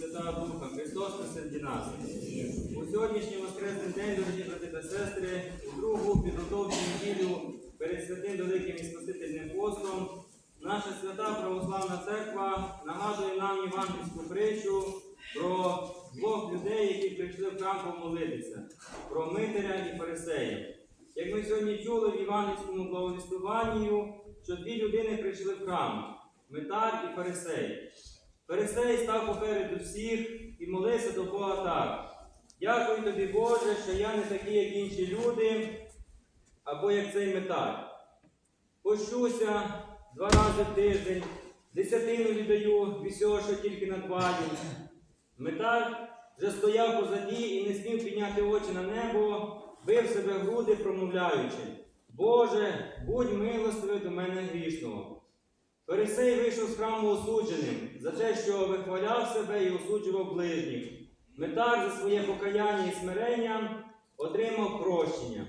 Святого Духа, Христос посеред нас. У сьогоднішній воскресний день, дорогі брати та сестри, у другу підготовчу неділю перед святим Великим і Спасительним постом, наша свята православна церква нагадує нам євангельську притчу про двох людей, які прийшли в храм помолитися, про Митаря і Фарисея. Як ми сьогодні чули в євангельському благовістуванні, що дві людини прийшли в храм Митар і Фарисей. Фарисей став попереду всіх і молився до Бога так. Дякую тобі, Боже, що я не такий, як інші люди, або як цей метар. Пощуся два рази в тиждень, десятину віддаю від всього, що тільки надбаю. Метар вже стояв позаді і не смів підняти очі на небо, бив себе груди, промовляючи: Боже, будь милостивий до мене грішного. Фарисей вийшов з храму осудженим за те, що вихваляв себе і осуджував ближніх. Метар за своє покаяння і смирення отримав прощення.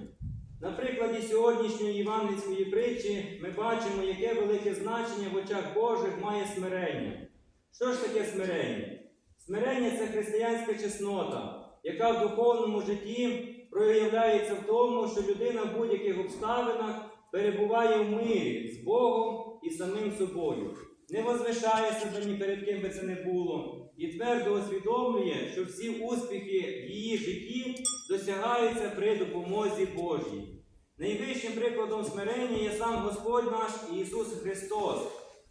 На прикладі сьогоднішньої євангельської притчі ми бачимо, яке велике значення в очах Божих має смирення. Що ж таке смирення? Смирення це християнська чеснота, яка в духовному житті проявляється в тому, що людина в будь-яких обставинах перебуває в мирі з Богом і самим собою, не возвишає себе ні перед ким би це не було, і твердо усвідомлює, що всі успіхи в її житті досягаються при допомозі Божій. Найвищим прикладом смирення є сам Господь наш Ісус Христос,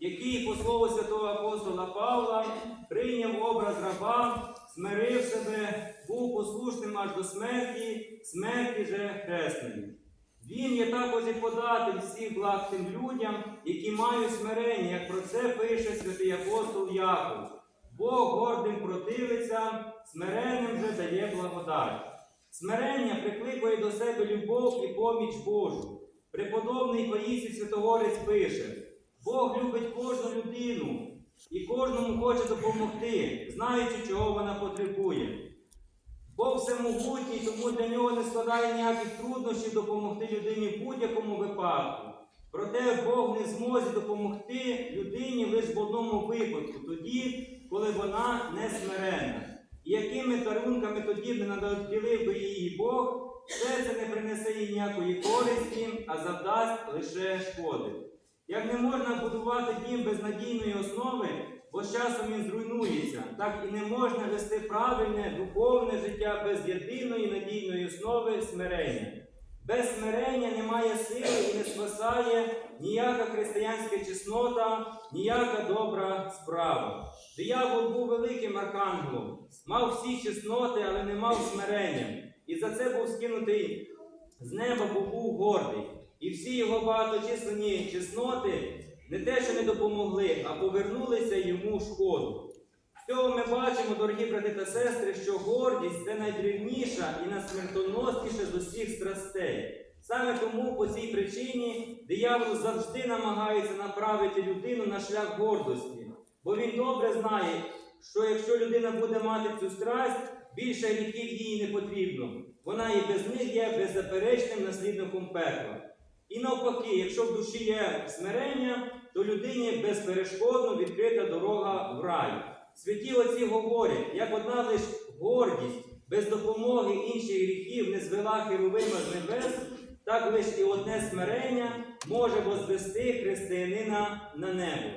який, по слову святого апостола Павла, прийняв образ раба, смирив себе, був послушним аж до смерті, смерті же хресної. Він є також і податель всіх благ тим людям, які мають смирення, як про це пише святий апостол Яков. Бог гордим противиться, смиренним же дає благодать. Смирення прикликує до себе любов і поміч Божу. Преподобний Паїсій Святогорець пише: Бог любить кожну людину і кожному хоче допомогти, знаючи, чого вона потребує. Бог всемогутній, тому для нього не складає ніяких труднощів допомогти людині в будь-якому випадку. Проте Бог не зможе допомогти людині лише в одному випадку, тоді, коли вона не смиренна. І якими дарунками тоді б не наділив би її Бог, все це не принесе їй ніякої користі, а завдасть лише шкоди. Як не можна будувати дім без надійної основи, бо з часом він зруйнується, так і не можна вести правильне духовне життя без єдиної надійної основи смирення. Без смирення немає сили і не спасає ніяка християнська чеснота, ніяка добра справа. Диявол був великим архангелом, мав всі чесноти, але не мав смирення. І за це був скинутий з неба, бо був гордий. І всі його багаточисленні чесноти не те, що не допомогли, а повернулися йому шкоду. З цього ми бачимо, дорогі брати та сестри, що гордість це найдрівніша і найсмертоносніша з усіх страстей. Саме тому по цій причині диявол завжди намагається направити людину на шлях гордості, бо він добре знає, що якщо людина буде мати цю страсть, більше гріхів їй не потрібно. Вона і без них є беззаперечним наслідником пекла. І навпаки, якщо в душі є смирення, то людині безперешкодно відкрита дорога в рай. Святі отці говорять, як одна лиш гордість без допомоги інших гріхів не звела херовима з небес, так лиш і одне смирення може возвести християнина на небо.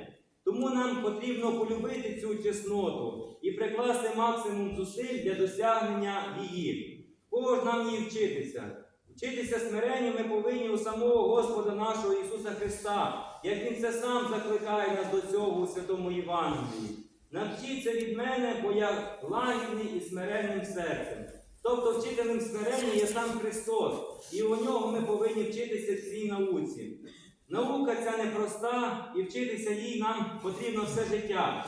Тому нам потрібно полюбити цю чесноту і прикласти максимум зусиль для досягнення її. Кого ж нам її вчитися? Вчитися смиренню ми повинні у самого Господа нашого Ісуса Христа, як Він це сам закликає нас до цього у Святому Євангелії. Навчіться від мене, бо я лагідний і смиренним серцем. Тобто вчителем смирення є сам Христос, і у нього ми повинні вчитися в цій науці. Наука ця непроста, і вчитися їй нам потрібно все життя.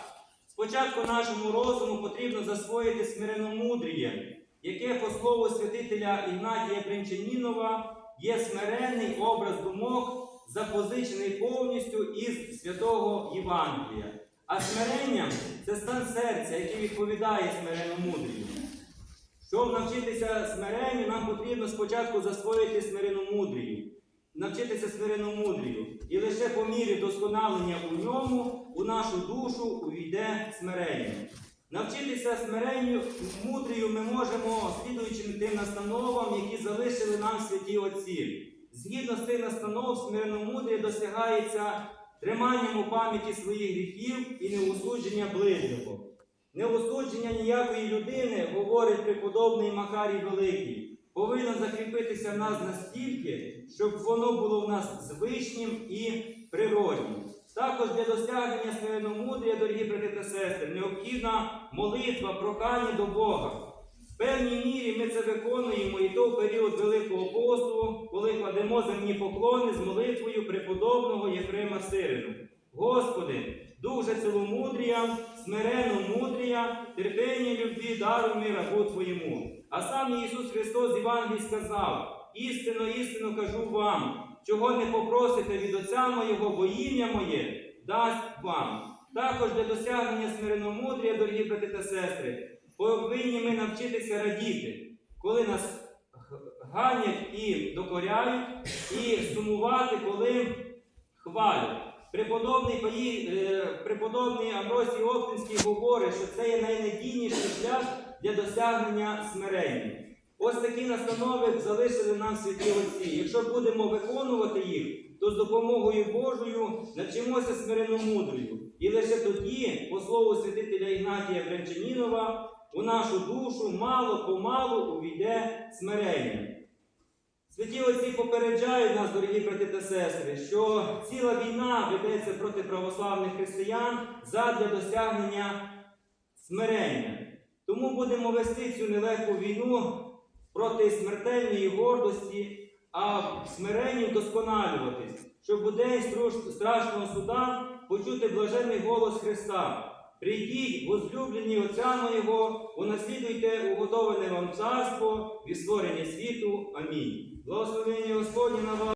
Спочатку нашому розуму потрібно засвоїти смиренномудріє, яке, по слову святителя Ігнатія Бринчанінова, є смиренний образ думок, запозичений повністю із святого Євангелія. А смирення це стан серця, який відповідає смиренномудрію. Щоб навчитися смиренню, нам потрібно спочатку засвоїти смиренномудрію, навчитися смиренномудрію. І лише по мірі досконалення у ньому, у нашу душу увійде смирення. Навчитися смиренню мудрію ми можемо, слідуючи тим настановам, які залишили нам святі Отці. Згідно з цих настанов, смиренномудріє досягається триманням у пам'яті своїх гріхів і неосудження ближнього. Неосудження ніякої людини, говорить преподобний Макарій Великий, повинно закріпитися в нас настільки, щоб воно було в нас звичнім і природнім. Також для досягнення смиренномудрія, дорогі брати та сестри, необхідна молитва, прохання до Бога. В певній мірі ми це виконуємо і то в період Великого коли кладемо земні поклони з молитвою преподобного Єфрема Сирину. Господи, дух же ціломудрія, смиренно мудрія, терпіння любві даруй ми рабу Твоєму. А сам Ісус Христос з сказав: істинно, істинно кажу вам, чого не попросите від Отця моєго, бо ім'я моє дасть вам. Також для досягнення смиренномудрія, дорогі брати та сестри, повинні ми навчитися радіти, коли нас ганять і докоряють, і сумувати, коли хвалять. Преподобний, е, преподобний Амросій Оптинський говорить, що це є найнадійніший шлях для досягнення смирення. Ось такі настанови залишили нам святі отці. Якщо будемо виконувати їх, то з допомогою Божою навчимося смиренномудрою. І лише тоді, по слову святителя Ігнатія Брянчанінова, у нашу душу мало-помалу увійде смирення. Святі отці попереджають нас, дорогі брати та сестри, що ціла війна ведеться проти православних християн задля досягнення смирення. Тому будемо вести цю нелегку війну проти смертельної гордості, а в смиренні вдосконалюватись, щоб у день страшного суда почути блаженний голос Христа. Прийдіть, возлюблені Отця Моєго, унаслідуйте угодоване вам царство від створення світу. Амінь. Благословення Господні на вас.